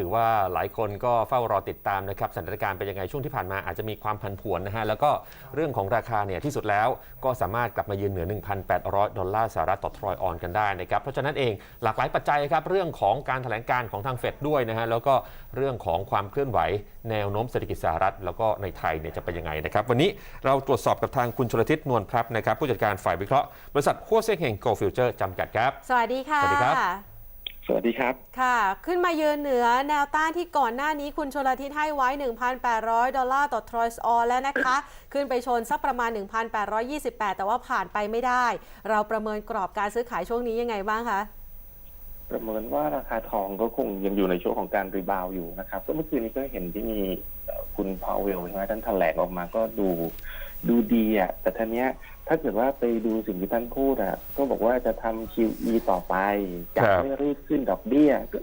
ถือว่าหลายคนก็เฝ้ารอติดตามนะครับสถานการณ์เป็นยังไงช่วงที่ผ่านมาอาจจะมีความผันผวนนะฮะ แล้วก็เรื่องของราคาเนี่ยที่สุดแล้วก็สามารถกลับมายืนเหนือ 1,800 ดอลลาร์สหรัฐต่อทรอยออนกันได้นะครับเพราะฉะนั้นเองหลากหลายปัจจัยครับเรื่องของการแถลงการของทางเฟดด้วยนะฮะแล้วก็เรื่องของความเคลื่อนไหวแนวโน้มเศรษฐกิจสหรัฐแล้วก็ในไทยเนี่ยจะเป็นยังไงนะครับวันนี้เราตรวจสอบกับทางคุณชลทิศนวลพรับนะครับผู้จัดการฝ่ายวิเคราะห์บริษัทหัวเซ็งเฮงโกลฟิวเจอร์จำกัดครับ สวัสดีค่ะ สวัสดีครับ สวัสดีครับ ค่ะ ขึ้นมายืนเหนือแนวต้านที่ก่อนหน้านี้คุณชลทิศให้ไว้ 1,800 ดอลลาร์ต่อทรอยส์ออนแล้วนะคะ ขึ้นไปชนสักประมาณ 1,828 แต่ว่าผ่านไปไม่ได้ เราประเมินกรอบการซื้อขายช่วงนี้ยังไงบ้างคะ ประเมินว่าราคาทองก็คงยังอยู่ในช่วงของการรีบาวด์อยู่นะครับก็เมื่อคืนนี้ก็เห็นที่มีเอ่อ คุณพาวเวลใช่ไหมท่านแถลงออกมาก็ดูดูดีอะ แต่ท่านเนี้ยถ้าเกิดว่าไปดูสิ่งที่ท่านพูดอะ ก็บอกว่าจะทำ QE ต่อไปจะครับไม่รีบขึ้นดอกเบี้ยก็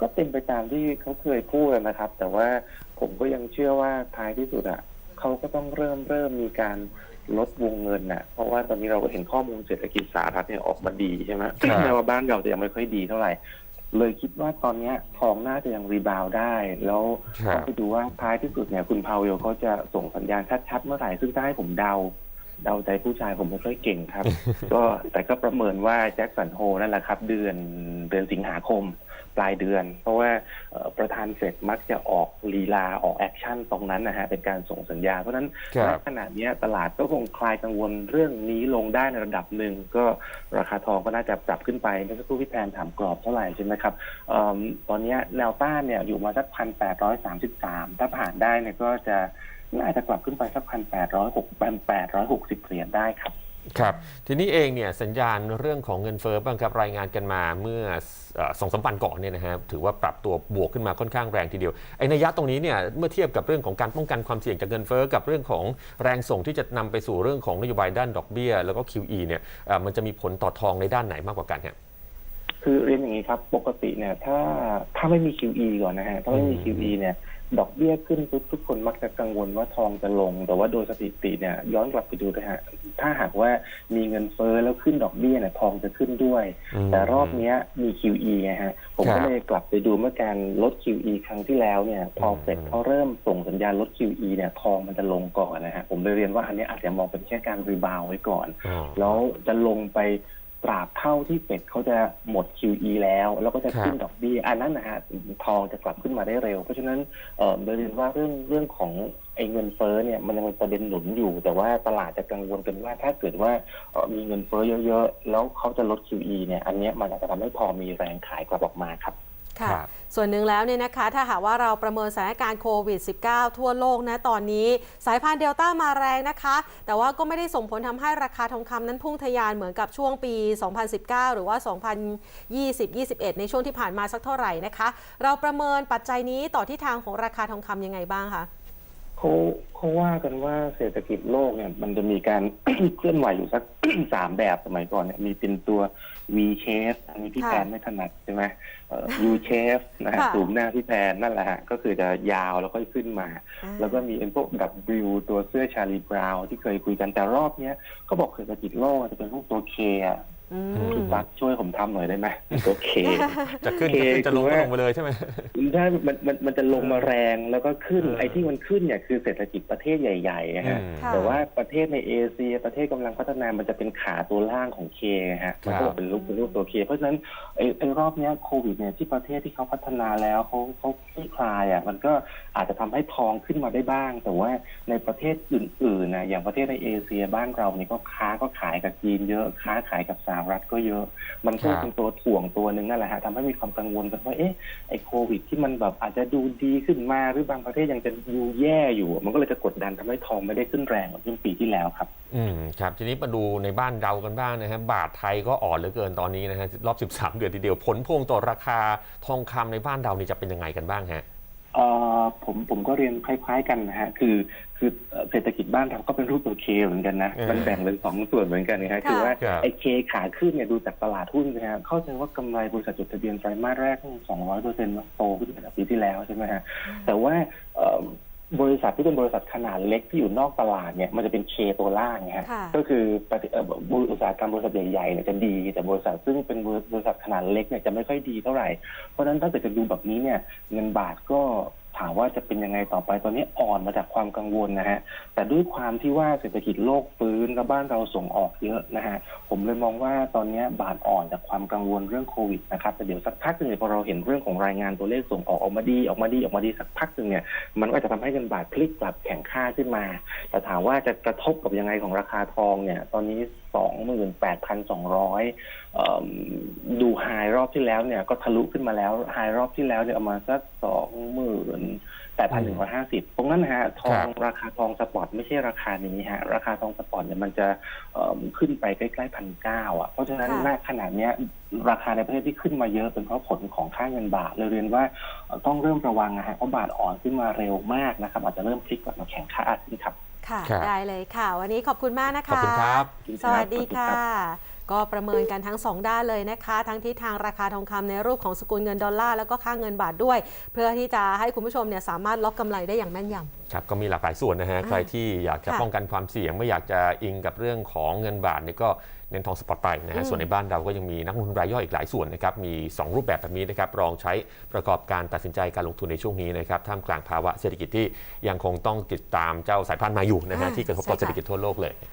ก็เป็นไปตามที่เขาเคยพูดนะครับ แต่ว่าผมก็ยังเชื่อว่าท้ายที่สุดอะเขาก็ต้องเริ่มเริ่มมีการลดวงเงินน่ะ เพราะว่าตอนนี้เราก็เห็นข้อมูลเศรษฐกิจสหรัฐเนี่ยออกมาดีใช่ไหมครับแม้ว่าบ้านเราจะยังไม่ค่อยดีเท่าไหร่ เลยคิดว่าตอนเนี้ยทองน่าจะยังรีบาวด์ได้ แล้วครัต้อบงไปดูว่าท้ายที่สุดเนี่ยคุณพาวเวลเขาจะส่งสัญญาณชัดๆเมื่อไหร่ซึ่งถ้าให้ผมเดาเดาใจผู้ชายผมไม่ค่อยเก่งครับ ก็แต่ก็ประเมินว่าแจ็คสันโฮนั่นแหละครับ เดือนเดือนสิงหาคม ปลายเดือน เพราะว่าเอ่อประธานเฟดมักจะออกลีลาออกแอคชั่นตรงนั้นนะฮะเป็นการส่งสัญญา เพราะฉะนั้นครับณขณะเนี้ยตลาดก็คงคลายกังวลเรื่องนี้ลงได้ในระดับหนึ่ง ก็ราคาทองก็น่าจะปรับขึ้นไปเมื่อสักครู่พี่แทนถามกรอบเท่าไหร่ใช่ไหมครับเอิ่มตอนเนี้ยแนวต้านเนี่ยอยู่มาสักพันแปดร้อยสามสิบสามถ้าผ่านได้เนี่ยก็จะน่าจะกลับขึ้นไปสักพันแปดร้อยหกพันแปดร้อยหกสิบเหรียญได้ครับ ครับทีนี้เองเนี่ยสัญญาณเรื่องของเงินเฟ้อบ้างครับรายงานกันมาเมื่อสองสามวันก่อนเนี่ยนะฮะถือว่าปรับตัวบวกขึ้นมาค่อนข้างแรงทีเดียวไอ้นัยยะตรงนี้เนี่ยเมื่อเทียบกับเรื่องของการป้องกันความเสี่ยงจากเงินเฟ้อกับเรื่องของแรงส่งที่จะนำไปสู่เรื่องของนโยบายด้านดอกเบี้ย แล้วก็ QE เนี่ยมันจะมีผลต่อทองในด้านไหนมากกว่ากันครับ คือเรียนอย่างนี้ครับ ปกติเนี่ย ถ้าถ้าไม่มี QE ก่อนนะฮะ ถ้าไม่มีอืม QE เนี่ย ดอกเบี้ยขึ้นปุ๊บทุกคนมักจะกังวลว่าทองจะลง แต่ว่าโดยสถิติเนี่ย ย้อนกลับไปดูนะฮะ ถ้าหากว่ามีเงินเฟ้อแล้วขึ้นดอกเบี้ยเนี่ยทองจะขึ้นด้วยมแต่รอบเนี้ยมี QE ไงฮะ ผมครัก็บเลยกลับไปดูเมื่อการลด QE ครั้งที่แล้วเนี่ย พออืมเฟดเขาเริ่มส่งสัญญาณลด QE เนี่ย ทองมันจะลงก่อนนะฮะ ผมเลยเรียนว่าอันเนี้ยอาจจะมองเป็นแค่การรีบาวด์ไว้ก่อนอ๋อแล้วจะลงไป ตราบเท่าที่เฟดเขาจะหมด QE แล้ว แล้วก็จะขึ้นครับดอกเบี้ยอันนั้นนะฮะทองจะกลับขึ้นมาได้เร็ว เพราะฉะนั้นเอ่อเลยเรียนว่าเรื่องเรื่องของไอ้เงินเฟ้อเนี่ยมันยังเป็นประเด็นหนุนอยู่ แต่ว่าตลาดจะกังวลกันว่าถ้าเกิดว่าเอ่อมีเงินเฟ้อเยอะๆ แล้วเขาจะลด QE เนี่ยอันเนี้ยมันอาจจะทำให้ทองมีแรงขายกลับออกมาครับ ค่ะครับ ส่วนหนึ่งแล้วเนี่ยนะคะถ้าหากว่าเราประเมินสถานการณ์โควิด -19 ทั่วโลกนะตอนนี้ สายพันธุ์เดลต้ามาแรงนะคะ แต่ว่าก็ไม่ได้ส่งผลทำให้ราคาทองคำนั้นพุ่งทะยานเหมือนกับช่วงปี 2019 หรือว่า 2020-21 ในช่วงที่ผ่านมาสักเท่าไหร่นะคะ เราประเมินปัจจัยนี้ต่อที่ทางของราคาทองคำยังไงบ้างคะ เขาเขาว่ากันว่าเศรษฐกิจโลกเนี่ย มันจะมีการ เคลื่อนไหวอยู่สัก สามแบบสมัยก่อนเนี่ย มีเป็นตัว V shape อันนี้พี่ค่ะแพนไม่ถนัดใช่ไหมเอ่อ U shape นะฮะค่ะ สูงหน้าพี่แพนนั่นแหละฮะก็คือจะยาวแล้วก็ขึ้นมา แล้วก็มีเป็นพวก W ตัวเสื้อชาลีบราวน์ที่เคยคุยกันแต่รอบเนี้ยก็บอกเศรษฐกิจโลกจะเป็นพวกตัว K อ่ะอืมพี่ตั๊กช่วยผมทำหน่อยได้ไหมตัว K จะขึ้นโอจะเคขึ้นจะลงคือก็ว่าลงไปเลยใช่ไหมใช่มันมันมันจะลงมาแรงแล้วก็ขึ้นเออไอ้ที่มันขึ้นเนี่ยคือเศรษฐกิจประเทศใหญ่ๆอะฮะอืมค่ะแต่ว่าประเทศในเอเชียประเทศกำลังพัฒนามันจะเป็นขาตัวล่างของเคฮะมันก็เป็นรูปเป็นรูปตัวเคเพราะฉะนั้นไอ้ไอ้รอบเนี้ยโควิดเนี่ยที่ประเทศที่เขาพัฒนาแล้วเขาเขาคลี่คลายอะมันก็อาจจะทำให้ทองขึ้นมาได้บ้าง แต่ว่าในประเทศอื่นๆนะอย่างประเทศในเอเชียบ้านเราเนี่ยก็ค้าก็ขายกับจีนเยอะค้าขายกับสหรัฐก็เยอะ มันก็ครับเป็นตัวถ่วงตัวหนึ่งนั่นแหละฮะทำให้มีความกังวลกันว่าเอ๊ะไอ้โควิด ที่มันแบบอาจจะดูดีขึ้นมาหรือบางประเทศยังจะดูแย่อยู่ มันก็เลยจะกดดันทำให้ทองไม่ได้ขึ้นแรงเหมือนช่วงปีที่แล้วครับ อืมครับ ทีนี้มาดูในบ้านเรากันบ้างนะฮะบาทไทยก็อ่อนเหลือเกินตอนนี้นะฮะรอบ 13 เดือนทีเดียวผลพวงต่อราคาทองคำในบ้านเรานี่จะเป็นยังไงกันบ้างฮะเอ่อผมผมก็เรียนคล้าย ๆ กันนะฮะคือคือเอ่อเศรษฐกิจ บ้านเราก็เป็นรูปตัวเคเหมือนกันนะเออมันแบ่งเป็นสองส่วนเหมือนกันนะฮะค่ะคือว่าครับไอ้เคขาขึ้นเนี่ยดูจากตลาดหุ้นนะฮะเข้าใจว่ากำไรบริษัทจดทะเบียนไตรมาสแรกสองร้อยเปอร์เซ็นต์โตขึ้นจากปีที่แล้วใช่ไหมฮะแต่ว่าเอ่อบริษัทที่เป็นบริษัทขนาดเล็กที่อยู่นอกตลาดเนี่ยมันจะเป็นเคตัวล่างนะฮะค่ะก็คือปฏิเอ่อบริอุตสาหกรรมบริษัทใหญ่ๆเนี่ยจะดี แต่บริษัทซึ่งเป็นบริษัทขนาดเล็กเนี่ยจะไม่ค่อยดีเท่าไหร่เพราะฉะนั้นถ้าเกิดจะดูแบบนี้เนี่ยเงินบาทก็ ถามว่าจะเป็นยังไงต่อไปตอนนี้อ่อนมาจากความกังวลนะฮะ แต่ด้วยความที่ว่าเศรษฐกิจโลกฟื้นและบ้านเราส่งออกเยอะนะฮะ ผมเลยมองว่าตอนนี้บาทอ่อนจากความกังวลเรื่องโควิดนะครับ แต่เดี๋ยวสักพักหนึ่งพอเราเห็นเรื่องของรายงานตัวเลขส่งออกออกมาดีออกมาดีออกมาดีสักพักหนึ่งเนี่ย มันก็จะทำให้เงินบาทพลิกกลับแข็งค่าขึ้นมา แต่ถามว่าจะกระทบกับยังไงของราคาทองเนี่ย ตอนนี้สองหมื่นแปดพันสองร้อยดูไฮรอบที่แล้วเนี่ยก็ทะลุขึ้นมาแล้วไฮรอบที่แล้วเนี่ยประมาณสักสองหมื่นแปดพันหนึ่งร้อยห้าสิบตรงนั้นนะฮะทอครังบราคาทองสปอร์ตไม่ใช่ราคานี้ฮะราคาทองสปอร์ตเนี่ยมันจะเอิ่มขึ้นไปใกล้ๆพันเก้าอะเพราะฉะนั้นค่ะณขนาดเนี้ยราคาในประเทศที่ขึ้นมาเยอะเป็นเพราะผลของค่าเงินบาทเลยเรียนว่าเอ่อต้องเริ่มระวังนะฮะเพราะบาทอ่อนขึ้นมาเร็วมากนะครับอาจจะเริ่มพลิกกลับมาแข็งค่าขึ้นครับค่ะครับได้เลยค่ะ วันนี้ขอบคุณมากนะคะ ขอบคุณครับ สวัสดีค่ะขอบคุณครั ก็ประเมินกันทั้ง 2 ด้านเลยนะคะ ทั้งที่ทางราคาทองคำในรูปของสกุลเงินดอลลาร์แล้วก็ค่าเงินบาทด้วย เพื่อที่จะให้คุณผู้ชมเนี่ยสามารถล็อกกำไรได้อย่างแม่นยำครับก็มีหลากหลายส่วนนะฮะอ่าใครที่อยากจะค่ะป้องกันความเสี่ยงไม่อยากจะอิงกับเรื่องของเงินบาทนี่ก็เน้นทองสปอร์ตไปนะอืฮะมส่วนในบ้านเราก็ยังมีนักลงทุนรายย่อยอีกหลายส่วนนะครับมี 2 รูปแบบแบบนี้นะครับลองใช้ประกอบการตัดสินใจการลงทุนในช่วงนี้นะครับท่ามกลางภาวะเศรษฐกิจที่ยังคงต้องติดตามเจ้าสายพันธุ์มาอยู่นะฮะที่กระทบต่อเศรษฐกิจทั่วโลกเลย